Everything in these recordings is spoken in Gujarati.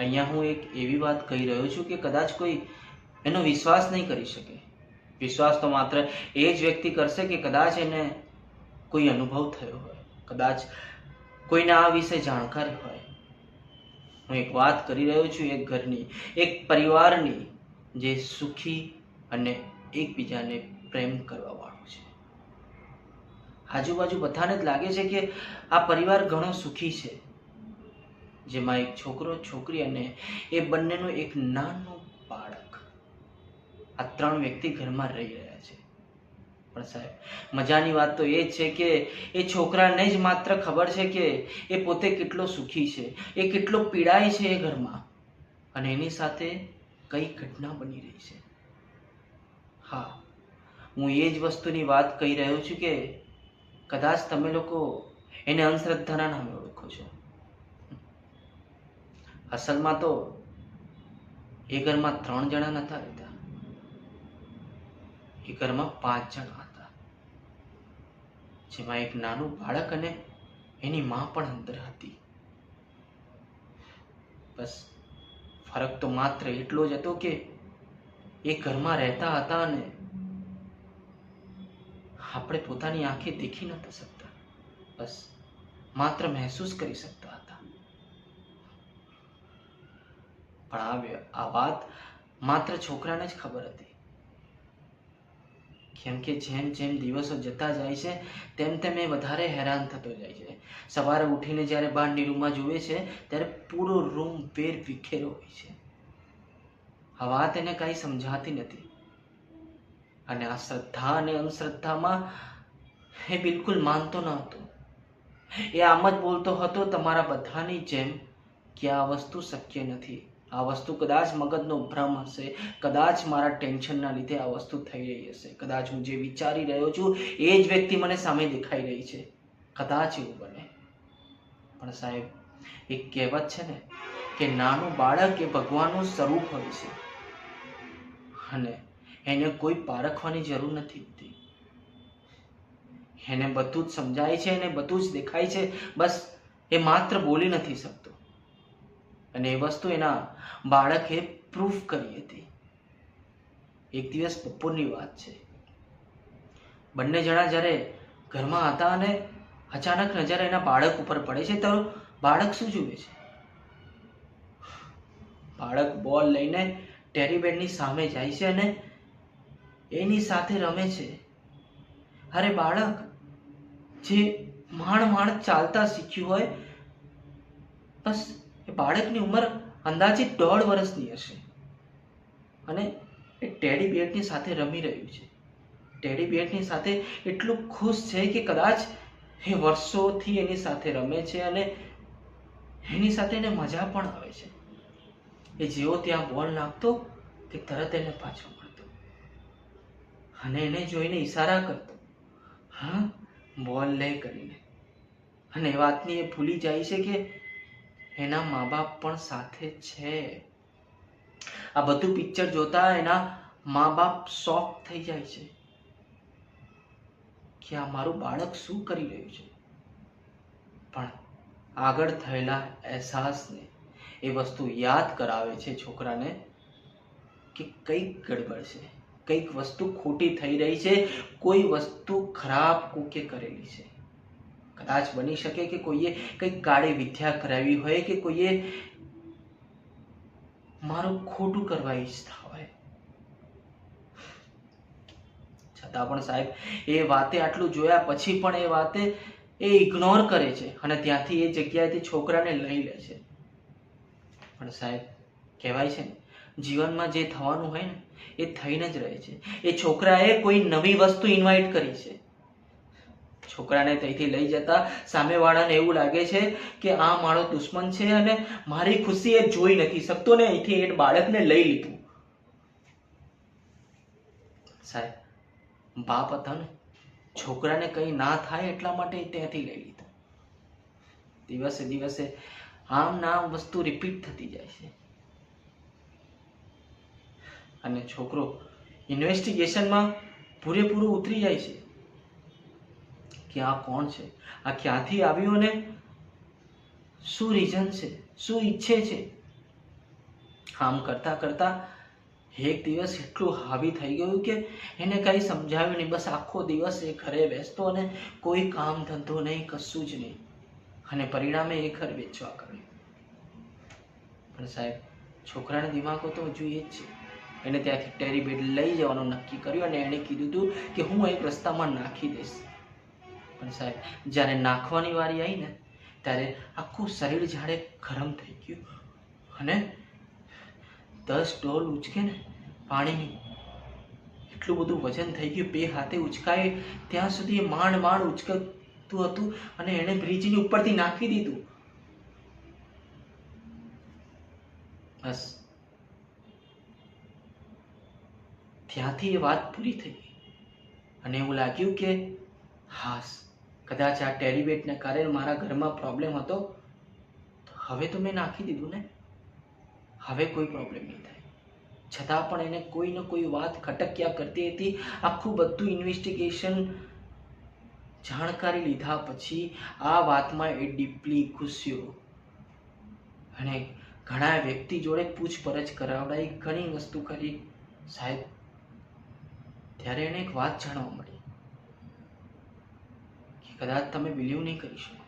અહીંયા હું એક એવી વાત કહી રહ્યો છું કે કદાચ કોઈ એનો વિશ્વાસ નહીં કરી શકે. વિશ્વાસ તો માત્ર એ જ વ્યક્તિ કરશે કે કદાચ એને કોઈ અનુભવ થયો હોય, કદાચ કોઈને આ વિશે જાણકારી હોય. હું એક વાત કરી રહ્યો છું એક ઘરની, એક પરિવારની જે સુખી અને એકબીજાને પ્રેમ કરવા છે. આજુબાજુ બધાને જ લાગે છે કે આ પરિવાર ઘણો સુખી છે. જેમાં એક છોકરો, છોકરી અને એ બંનેનું એક નાનું બાળક. આ ત્રણ વ્યક્તિ ઘરમાં રહી રહ્યા છે. પણ સાહેબ, મજાની વાત તો એ છે કે એ છોકરાને જ માત્ર ખબર છે કે એ પોતે કેટલો સુખી છે, એ કેટલો પીડાય છે એ ઘરમાં. અને એની સાથે કઈ ઘટના બની રહી છે. હા, હું એ જ વસ્તુની વાત કહી રહ્યો છું કે કદાચ તમે લોકો એને અંધશ્રદ્ધાના નામે ઓળખો છો. અસલમાં તો એ ઘરમાં ત્રણ જણા નતા રહેતા. એ ઘરમાં પાંચ જણા હતા. જેમાં એક નાનું બાળક અને એની માં પણ અંદર હતી. બસ, ફરક તો માત્ર એટલો જ હતો કે એ ઘરમાં રહેતા હતા અને આપણે પોતાની આંખે દેખી નતા શકતા. બસ, માત્ર મહેસૂસ કરી શકતા. પણ આ વાત માત્ર છોકરાને જ ખબર હતી. કેમ કે જેમ જેમ દિવસો જતા જાય છે, તેમ તેમ એ વધારે હેરાન થતો જાય છે. સવારે ઉઠીને જ્યારે બહારની રૂમમાં જુએ છે, ત્યારે પૂરો રૂમ વેર વિખેરો હોય છે. આ વાત કાંઈ સમજાતી નથી. અને આ શ્રદ્ધા અને અંધશ્રદ્ધામાં એ બિલકુલ માનતો ન હતો. એ આમ જ બોલતો હતો, તમારા બધાની જેમ કે આ વસ્તુ શક્ય નથી. આ વસ્તુ કદાચ મગજનો ભ્રમ હશે, કદાચ મારા ટેન્શનના લીધે આ વસ્તુ થઈ રહી હશે. કદાચ હું જે વિચારી રહ્યો છું, એ જ વ્યક્તિ મને સામે દેખાઈ રહી છે. કદાચ એવું બને. પણ સાહેબ, એક કહેવત છે ને કે નાનું બાળક એ ભગવાનનું સ્વરૂપ હોય છે. અને એને કોઈ પારખવાની જરૂર નથી હોતી. એને બધું જ સમજાય છે અને બધું જ દેખાય છે. બસ, એ માત્ર બોલી નથી શકતો. અને એ વસ્તુ એના બાળકે પ્રૂફ કરી હતી. એક દિવસ બપોરની વાત છે. બંને જણા જ્યારે ઘરમાં હતા અને અચાનક નજર એના બાળક ઉપર પડે છે, તો બાળક શું જુએ છે? બાળક બોલ લઈને ટેરીબેડની સામે જાય છે અને એની સાથે રમે છે. અરે બાળક, જે માણ માણ ચાલતા શીખ્યું હોય, બસ એ બાળકની ઉંમર અંદાજિત દોઢ વર્ષની હશે. અને એ ટેડી બેટની સાથે રમી રહ્યું છે. ટેડી બેટની સાથે એટલું ખુશ છે કે કદાચ એ વર્ષોથી એની સાથે રમે છે અને એની સાથે એને મજા પણ આવે છે. એ જેવો ત્યાં બોલ નાખતો કે તરત એને પાછો મળતો. અને એને જોઈને ઈશારા કરતો, હા, બોલ લે કરીને. અને વાતની એ ભૂલી જાય છે કે એના મા બાપ પણ સાથે છે. આ બધું પિક્ચર જોતા એના મા બાપ શોક થઈ જાય છે કે આ મારું બાળક શું કરી રહ્યું છે. પણ આગળ થયેલા અહેસાસને એ વસ્તુ યાદ કરાવે છે છોકરાને કે કંઈક ગડબડ છે, કંઈક વસ્તુ ખોટી થઈ રહી છે, કોઈ વસ્તુ ખરાબ કોકે કરેલી છે. કદાચ બની શકે કે કોઈએ કંઈક કાળી વિદ્યા કરાવી હોય કે કોઈએ મારું ખોટું કરવા ઈચ્છતા હોય. છતાં પણ સાહેબ, એ વાતે આટલું જોયા પછી પણ એ વાતે એ ઇગ્નોર કરે છે અને ત્યાંથી એ જગ્યાએથી છોકરાને લઈ લે છે. પણ સાહેબ, કહેવાય છે ને, જીવનમાં જે થવાનું હોય ને, એ થઈને જ રહે છે. એ છોકરાએ કોઈ નવી વસ્તુ ઇન્વાઇટ કરી છે. છોકરાને ત્યાંથી લઈ જતા સામેવાળાને એવું લાગે છે કે આ મારો દુશ્મન છે અને મારી ખુશી એ જોઈ નથી શકતો ને અહીંથી એ બાળકને લઈ લીધું. સાહેબ, બાપ હતા ને છોકરાને કંઈ ના થાય એટલા માટે ત્યાંથી લઈ લીધો. દિવસે દિવસે આમ ના વસ્તુ રિપીટ થતી જાય છે. અને છોકરો ઇન્વેસ્ટિગેશનમાં પૂરેપૂરું ઉતરી જાય છે. કે આ કોણ છે? આ ક્યાંથી આવ્યો ને શું રીઝન છે? શું ઈચ્છે છે? આમ કરતા કરતા એક દિવસ એટલું હાવી થઈ ગયું કે એને કંઈ સમજાવ્યું નહીં. બસ આખો દિવસ એ ઘરે બેસતો અને કોઈ કામ ધંધો નહીં, કશું જ નહીં. અને પરિણામે એ ઘર વેચવા કર્યું પણ સાહેબ, છોકરાના દિમાગો તો હજુ એ જ છે. એને ત્યાંથી ટેરી બેડ લઈ જવાનું નક્કી કર્યું અને એણે કીધું હતું કે હું એક રસ્તામાં નાખી દઈશ. પણ સાહેબ, જ્યારે નાખવાની વારી આવી ને, ત્યારે આખું શરીર જાણે ગરમ થઈ ગયું. અને દસ ડોલ ઉચકે ને પાણીની એટલું બધું વજન થઈ ગયું, બે હાથે ઉચકાય ત્યાં સુધી એ માંડ માંડ ઉચકતું હતું અને એણે બ્રિજની ઉપરથી નાખી દીધું. બસ. ત્યાંથી એ વાત પૂરી થઈ અને એવું લાગ્યું કે હાસ કદાચ આ ટેરીબેટને કારણે મારા ઘરમાં પ્રોબ્લેમ હતો હવે તો મેં નાખી દીધું ને. હવે કોઈ પ્રોબ્લેમ નહીં થાય. છતાં પણ એને કોઈ ને કોઈ વાત ખટક્યા કરતી હતી. આખું બધું ઇન્વેસ્ટિગેશન જાણકારી લીધા પછી આ વાતમાં એ ડીપલી ઘૂસ્યો. અને ઘણા વ્યક્તિ જોડે પૂછપરછ કરાવડાઈ ઘણી વસ્તુ કરી. સાહેબ, ત્યારે એને એક વાત જાણવા મળી. કદાચ તમે બિલીવ નહીં કરી શકો.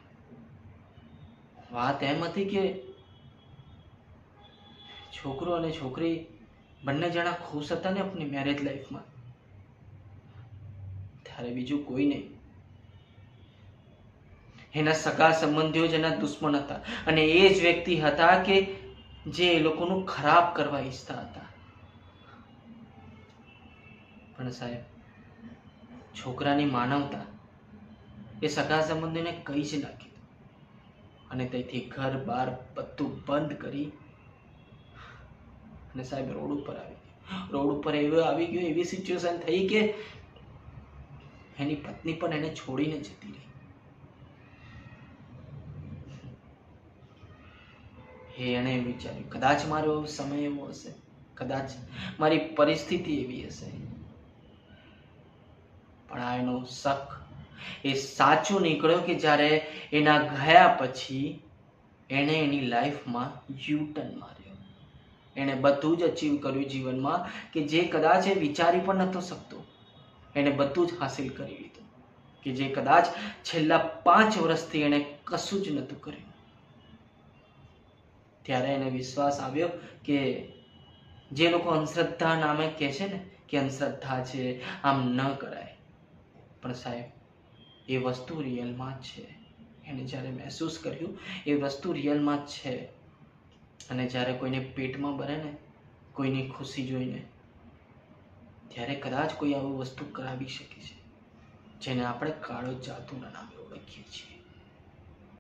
વાત એમ હતી કે છોકરો અને છોકરી બંને જણા ખુશ હતા ને આપણી મેરેજ લાઈફમાં ત્યારે બીજું કોઈ નહીં. એના સગા સંબંધીઓ જ એના દુશ્મન હતા અને એ જ વ્યક્તિ હતા કે જે એ લોકોનું ખરાબ કરવા ઈચ્છતા હતા. પણ સાહેબ, છોકરાની માનવતા એ સગા સંબંધીને કહી જ નાખી અને તેથી ઘર બાર બધું બંધ કરી અને સાહેબ રોડ ઉપર આવી રોડ ઉપર એવો આવી ગયો, એવી સિચ્યુએશન થઈ કે એની પત્ની પણ એને છોડીને જતી રહી. હે, એણે વિચાર્યું, કદાચ મારો સમય એવો હશે, કદાચ મારી પરિસ્થિતિ એવી હશે. પણ આ એનો શક એ સાચું નીકળ્યો કે જ્યારે એના ગયા પછી એણે એની લાઈફમાં યુટર્ન માર્યો. એણે બધું જ અચીવ કર્યું જીવનમાં કે જે કદાચ એ વિચારી પણ નહોતો શકતો. એણે બધું જ હાસિલ કરી લીધું. કે જે કદાચ છેલ્લા પાંચ વર્ષથી એણે કશું જ નહોતું કર્યું. ત્યારે એને વિશ્વાસ આવ્યો કે જે લોકો અંધશ્રદ્ધા નામે કહે છે ને, કે અંધશ્રદ્ધા છે, આમ ન કરાય. પણ સાહેબ એ વસ્તુ રિયલમાં જ છે. એને જ્યારે મહેસૂસ કર્યું, એ વસ્તુ રિયલમાં જ છે. અને જ્યારે કોઈને પેટમાં ભરે ને, કોઈની ખુશી જોઈને, ત્યારે કદાચ કોઈ આવી વસ્તુ કરાવી શકે છે, જેને આપણે કાળો જાદુના નામે ઓળખીએ છીએ.